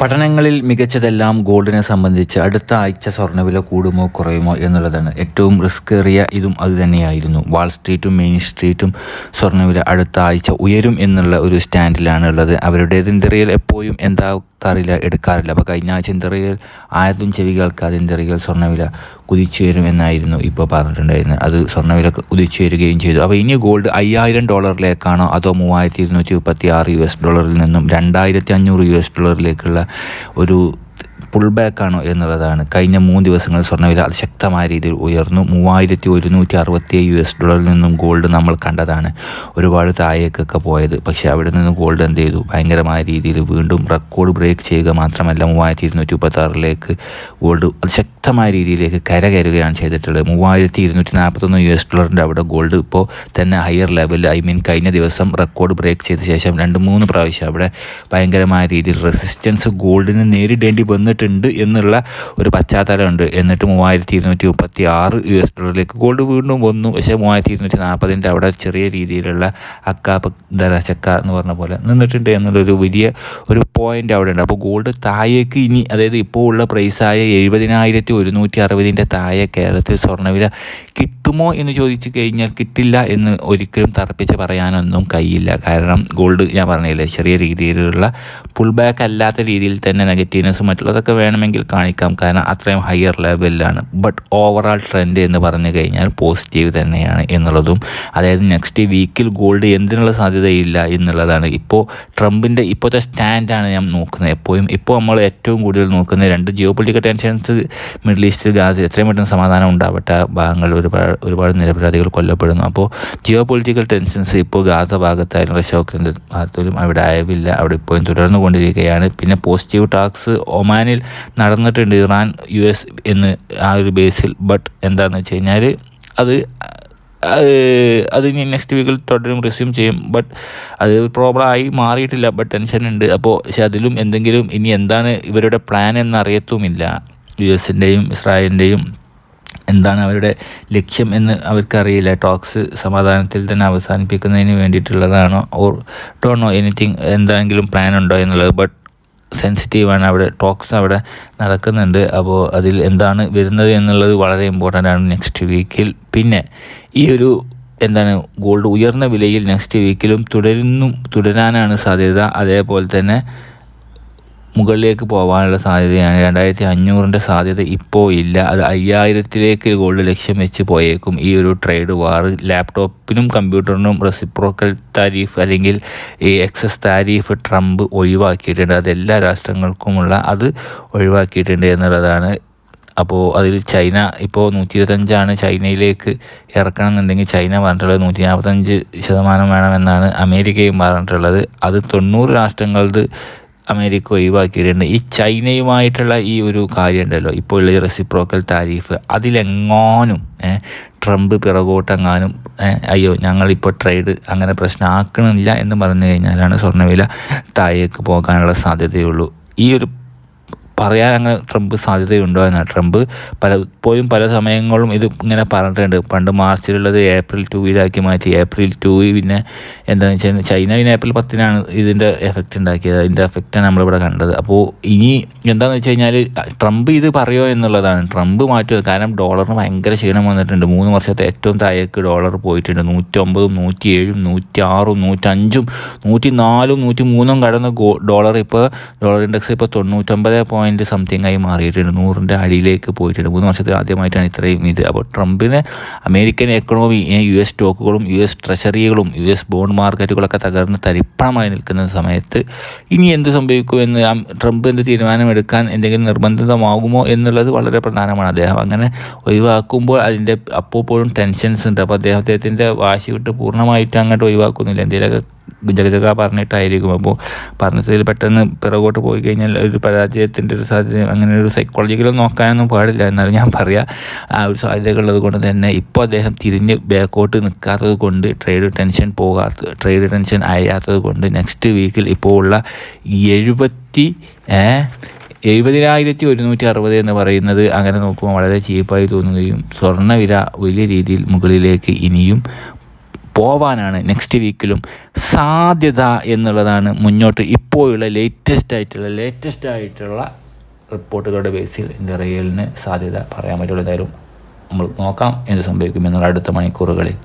പഠനങ്ങളിൽ മികച്ചതെല്ലാം ഗോൾഡിനെ സംബന്ധിച്ച് അടുത്ത ആഴ്ച സ്വർണവില കൂടുമോ കുറയുമോ എന്നുള്ളതാണ് ഏറ്റവും റിസ്ക് ഏറിയ ഇതും അതുതന്നെയായിരുന്നു വാൾ സ്ട്രീറ്റും മെയിൻ സ്ട്രീറ്റും സ്വർണവില അടുത്ത ആഴ്ച ഉയരും എന്നുള്ള ഒരു സ്റ്റാൻഡിലാണ് ഉള്ളത് അവരുടേതിന്റെ റിയൽ എപ്പോഴും എന്താക്കാറില്ല എടുക്കാറില്ല. അപ്പോൾ കഴിഞ്ഞ ആഴ്ച എന്തറിയൽ ആയിരത്തും ചെവി കേൾക്കാതെ എന്തറിയൽ സ്വർണവില കുതിച്ചു എന്നായിരുന്നു ഇപ്പോൾ പറഞ്ഞിട്ടുണ്ടായിരുന്നത് അത് സ്വർണവില കുതിച്ചുയരുകയും ചെയ്തു. അപ്പോൾ ഇനി ഗോൾഡ് അയ്യായിരം ഡോളറിലേക്കാണോ അതോ മൂവായിരത്തി ഇരുന്നൂറ്റി മുപ്പത്തി ആറ് യു എസ് ഡോളറിൽ നിന്നും രണ്ടായിരത്തി അഞ്ഞൂറ് യു എസ് ഡോളറിലേക്കുള്ള ഒരു പുൾ ബാക്കാണോ എന്നുള്ളതാണ്. കഴിഞ്ഞ മൂന്ന് ദിവസങ്ങളിൽ സ്വർണവില അതിശക്തമായ രീതിയിൽ ഉയർന്നു. മൂവായിരത്തി ഒരുന്നൂറ്റി അറുപത്തി യു എസ് ഡോളറിൽ നിന്നും ഗോൾഡ് നമ്മൾ കണ്ടതാണ്. ഒരുപാട് താഴേക്കൊക്കെ പോയത്. പക്ഷേ അവിടെ നിന്ന് ഗോൾഡ് എന്ത് ചെയ്തു? ഭയങ്കരമായ രീതിയിൽ വീണ്ടും റെക്കോർഡ് ബ്രേക്ക് ചെയ്യുക മാത്രമല്ല മൂവായിരത്തി ഇരുന്നൂറ്റി മുപ്പത്തി ആറിലേക്ക് ഗോൾഡ് അതിശക്തമായ രീതിയിലേക്ക് കര കയറുകയാണ് ചെയ്തിട്ടുള്ളത്. മൂവായിരത്തി ഇരുന്നൂറ്റി നാൽപ്പത്തൊന്ന് യു എസ് ഡോളറിന്റെ അവിടെ ഗോൾഡ് ഇപ്പോൾ തന്നെ ഹയർ ലെവലിൽ ഐ മീൻ കഴിഞ്ഞ ദിവസം റെക്കോർഡ് ബ്രേക്ക് ചെയ്ത ശേഷം രണ്ട് മൂന്ന് പ്രാവശ്യം അവിടെ ഭയങ്കരമായ രീതിയിൽ റെസിസ്റ്റൻസ് ഗോൾഡിന് നേരിടേണ്ടി വന്നിട്ടുണ്ട്. എന്നുള്ള ഒരു പശ്ചാത്തലമുണ്ട്. എന്നിട്ട് മൂവായിരത്തി ഇരുന്നൂറ്റി മുപ്പത്തി ആറ് യു എസ് ഡോളറിലേക്ക് ഗോൾഡ് വീണ്ടും വന്നു. പക്ഷേ മൂവായിരത്തി ഇരുന്നൂറ്റി നാൽപ്പതിന്റെ അവിടെ ചെറിയ രീതിയിലുള്ള അക്കാപ്പ് ദര ചക്ക എന്ന് പറഞ്ഞ പോലെ നിന്നിട്ടുണ്ട് എന്നുള്ളൊരു വലിയ ഒരു പോയിന്റ് അവിടെ ഉണ്ട്. അപ്പോൾ ഗോൾഡ് താഴേക്ക് ഇനി അതായത് ഇപ്പോൾ ഉള്ള പ്രൈസായ എഴുപതിനായിരത്തി ഒരുന്നൂറ്റി അറുപതിന്റെ താഴെ കേരളത്തിൽ സ്വർണവില കിട്ടുമോ എന്ന് ചോദിച്ചു കഴിഞ്ഞാൽ കിട്ടില്ല എന്ന് ഒരിക്കലും തറപ്പിച്ച് പറയാനൊന്നും കഴിയില്ല. കാരണം ഗോൾഡ് ഞാൻ പറഞ്ഞില്ലേ ചെറിയ രീതിയിലുള്ള പുൾ ബാക്ക് അല്ലാത്ത രീതിയിൽ തന്നെ നെഗറ്റീവ്നെസ്സും മറ്റുള്ളതൊക്കെ വേണമെങ്കിൽ കാണിക്കാം. കാരണം അത്രയും ഹയർ ലെവലിലാണ് ബട്ട് ഓവറാൾ ട്രെൻഡ് എന്ന് പറഞ്ഞു കഴിഞ്ഞാൽ പോസിറ്റീവ് തന്നെയാണ് എന്നുള്ളതും അതായത് നെക്സ്റ്റ് വീക്കിൽ ഗോൾഡ് എന്തിനുള്ള സാധ്യതയില്ല എന്നുള്ളതാണ്. ഇപ്പോൾ ട്രംപിന്റെ ഇപ്പോഴത്തെ സ്റ്റാൻഡാണ് ഞാൻ നോക്കുന്നത് എപ്പോഴും. ഇപ്പോൾ നമ്മൾ ഏറ്റവും കൂടുതൽ നോക്കുന്നത് രണ്ട് ജിയോ പൊളിറ്റിക്കൽ ടെൻഷൻസ് മിഡിൽ ഈസ്റ്റിൽ ഗാസ് എത്രയും പെട്ടെന്ന് സമാധാനം ഉണ്ടാവട്ടെ ഭാഗങ്ങൾ ഒരുപാട് ഒരുപാട് നിരപരാധികൾ കൊല്ലപ്പെടുന്നു. അപ്പോൾ ജിയോ പൊളിറ്റിക്കൽ ടെൻഷൻസ് ഇപ്പോൾ ഗാസ ഭാഗത്തായാലും റഷ്യോക്കിന്റെ ഭാഗത്തിലും അവിടെ ആയവില്ല അവിടെ ഇപ്പോഴും തുടർന്നു കൊണ്ടിരിക്കുകയാണ് പിന്നെ പോസിറ്റീവ് ടാക്സ് ഒമാനിൽ നടന്നിട്ടുണ്ട് ഇറാൻ യു എസ് എന്ന് ആ ഒരു ബേസിൽ. ബട്ട് എന്താണെന്ന് വെച്ച് കഴിഞ്ഞാൽ അത് അത് ഇനി നെക്സ്റ്റ് വീക്കിൽ തുടരും റിസ്യൂം ചെയ്യും. ബട്ട് അത് പ്രോബ്ലം ആയി മാറിയിട്ടില്ല. ബട്ട് ടെൻഷൻ ഉണ്ട്. അപ്പോൾ പക്ഷെ അതിലും എന്തെങ്കിലും ഇനി എന്താണ് ഇവരുടെ പ്ലാൻ എന്നറിയത്തുമില്ല യു എസിന്റെയും ഇസ്രായേലിന്റെയും എന്താണ് അവരുടെ ലക്ഷ്യം എന്ന് അവർക്കറിയില്ല. ടോക്സ് സമാധാനത്തിൽ തന്നെ അവസാനിപ്പിക്കുന്നതിന് വേണ്ടിയിട്ടുള്ളതാണോ? ഓർ നോ എനിത്തിങ് എന്തെങ്കിലും പ്ലാൻ ഉണ്ടോ എന്നുള്ളത്. ബട്ട് സെൻസിറ്റീവാണ്. അവിടെ ടോക്സ് അവിടെ നടക്കുന്നുണ്ട്. അപ്പോൾ അതിൽ എന്താണ് വരുന്നത് എന്നുള്ളത് വളരെ ഇമ്പോർട്ടന്റ് ആണ് നെക്സ്റ്റ് വീക്കിൽ പിന്നെ ഈ ഒരു എന്താണ് ഗോൾഡ് ഉയർന്ന വിലയിൽ നെക്സ്റ്റ് വീക്കിലും തുടരുന്നു തുടരാനാണ് സാധ്യത. അതേപോലെ തന്നെ മുകളിലേക്ക് പോകാനുള്ള സാധ്യതയാണ്. രണ്ടായിരത്തി അഞ്ഞൂറിന്റെ സാധ്യത ഇപ്പോൾ ഇല്ല. അത് അയ്യായിരത്തിലേക്ക് ഗോൾഡ് ലക്ഷ്യം വെച്ച് പോയേക്കും. ഈ ഒരു ട്രേഡ് വാർ ലാപ്ടോപ്പിനും കമ്പ്യൂട്ടറിനും റെസിപ്രോക്കൽ താരീഫ് അല്ലെങ്കിൽ ഈ എക്സസ് താരീഫ് ട്രംപ് ഒഴിവാക്കിയിട്ടുണ്ട്. അത് എല്ലാ രാഷ്ട്രങ്ങൾക്കുമുള്ള അത് ഒഴിവാക്കിയിട്ടുണ്ട് എന്നുള്ളതാണ്. അപ്പോൾ അതിൽ ചൈന ഇപ്പോൾ നൂറ്റി ഇരുപത്തഞ്ചാണ് ചൈനയിലേക്ക് ഇറക്കണം എന്നുണ്ടെങ്കിൽ ചൈന പറഞ്ഞിട്ടുള്ളത് നൂറ്റി നാൽപ്പത്തഞ്ച് ശതമാനം വേണമെന്നാണ് അമേരിക്കയും പറഞ്ഞിട്ടുള്ളത്. അത് തൊണ്ണൂറ് രാഷ്ട്രങ്ങളത് അമേരിക്ക ഒഴിവാക്കിയിട്ടുണ്ട്. ഈ ചൈനയുമായിട്ടുള്ള ഈ ഒരു കാര്യം ഉണ്ടല്ലോ ഇപ്പോൾ ഉള്ള ഈ റെസിപ്രോക്കൽ താരീഫ് അതിലെങ്ങാനും ട്രംപ് പിറകോട്ടെങ്ങാനും അയ്യോ ഞങ്ങളിപ്പോൾ ട്രേഡ് അങ്ങനെ പ്രശ്നമാക്കണില്ല എന്ന് പറഞ്ഞു കഴിഞ്ഞാലാണ് സ്വർണവില താഴേക്ക് പോകാനുള്ള സാധ്യതയുള്ളൂ. ഈ ഒരു പറയാൻ അങ്ങനെ ട്രംപ് സാധ്യതയുണ്ടോ എന്നാണ്. ട്രംപ് പലപ്പോഴും പല സമയങ്ങളും ഇത് ഇങ്ങനെ പറഞ്ഞിട്ടുണ്ട്. പണ്ട് മാർച്ചിലുള്ളത് ഏപ്രിൽ ടൂയിലാക്കി മാറ്റി. ഏപ്രിൽ ടൂ പിന്നെ എന്താണെന്ന് വെച്ചാൽ ചൈന പിന്നെ ഏപ്രിൽ പത്തിനാണ് ഇതിന്റെ എഫക്റ്റ് ഉണ്ടാക്കിയത്. അതിന്റെ എഫക്റ്റാണ് നമ്മളിവിടെ കണ്ടത്. അപ്പോൾ ഇനി എന്താണെന്ന് വെച്ച് കഴിഞ്ഞാൽ ട്രംപ് ഇത് പറയുമോ എന്നുള്ളതാണ്. ട്രംപ് മാറ്റുമോ കാരണം ഡോളറിന് ഭയങ്കര ക്ഷീണം വന്നിട്ടുണ്ട്. മൂന്ന് വർഷത്തെ ഏറ്റവും താഴേക്ക് ഡോളർ പോയിട്ടുണ്ട്. നൂറ്റൊമ്പതും നൂറ്റി ഏഴും നൂറ്റി ആറും നൂറ്റഞ്ചും നൂറ്റി നാലും നൂറ്റി മൂന്നും കടന്ന് ഡോളർ ഇപ്പോൾ ഡോളർ ഇൻഡെക്സ് ഇപ്പോൾ തൊണ്ണൂറ്റൊമ്പത് പോയിന്റ് പോയിന്റ് സംതിങ് ആയി മാറിയിട്ടുണ്ട്. നൂറിന്റെ അടിയിലേക്ക് പോയിട്ടുണ്ട്. മൂന്ന് വർഷത്തിൽ ആദ്യമായിട്ടാണ് ഇത്രയും ഇത്. അപ്പോൾ ട്രംപിന് അമേരിക്കൻ എക്കണോമി യു എസ് സ്റ്റോക്കുകളും യു എസ് ട്രഷറികളും യു എസ് ബോണ്ട് മാർക്കറ്റുകളൊക്കെ തകർന്ന് തരിപ്പണമായി നിൽക്കുന്ന സമയത്ത് ഇനി എന്ത് സംഭവിക്കുമെന്ന് ട്രംപ് എന്ത് തീരുമാനമെടുക്കാൻ എന്തെങ്കിലും നിർബന്ധിതമാകുമോ എന്നുള്ളത് വളരെ പ്രധാനമാണ് അദ്ദേഹം. അങ്ങനെ ഒഴിവാക്കുമ്പോൾ അതിന്റെ അപ്പോഴും ടെൻഷൻസ് ഉണ്ട്. അപ്പോൾ അദ്ദേഹത്തിന്റെ വാശി വിട്ട് പൂർണമായിട്ട് അങ്ങോട്ട് ഒഴിവാക്കുന്നില്ല. എന്തെങ്കിലുമൊക്കെ ജഗജഗ പറഞ്ഞിട്ടായിരിക്കും. അപ്പോൾ പറഞ്ഞ സ്ഥിതിയിൽ പെട്ടെന്ന് പിറകോട്ട് പോയി കഴിഞ്ഞാൽ ഒരു പരാജയത്തിന്റെ ഒരു സാധ്യത അങ്ങനെ ഒരു സൈക്കോളജിക്കലും നോക്കാനൊന്നും പാടില്ല എന്നാലും ഞാൻ പറയാം. ആ ഒരു സാധ്യതകളുള്ളത് കൊണ്ട് തന്നെ ഇപ്പോൾ അദ്ദേഹം തിരിഞ്ഞ് ബാക്കോട്ട് നിൽക്കാത്തത് കൊണ്ട് ട്രേഡ് ടെൻഷൻ പോകാത്ത ട്രേഡ് ടെൻഷൻ അയയാത്തത് കൊണ്ട് നെക്സ്റ്റ് വീക്കിൽ ഇപ്പോൾ ഉള്ള എഴുപത്തി എഴുപതിനായിരത്തി ഒരുന്നൂറ്റി അറുപത് എന്ന് പറയുന്നത് അങ്ങനെ നോക്കുമ്പോൾ വളരെ ചീപ്പായി തോന്നുകയും സ്വർണവില വലിയ രീതിയിൽ മുകളിലേക്ക് ഇനിയും പോവാനാണ് നെക്സ്റ്റ് വീക്കിലും സാധ്യത എന്നുള്ളതാണ് മുന്നോട്ട് ഇപ്പോഴുള്ള ലേറ്റസ്റ്റ് ആയിട്ടുള്ള ലേറ്റസ്റ്റ് ആയിട്ടുള്ള റിപ്പോർട്ടുകളുടെ ബേസിൽ എന്റെ റിയലിന് സാധ്യത പറയാൻ പറ്റുള്ളൂ. എന്തായാലും നമ്മൾ നോക്കാം എന്ത് സംഭവിക്കും എന്നുള്ള അടുത്ത മണിക്കൂറുകളിൽ.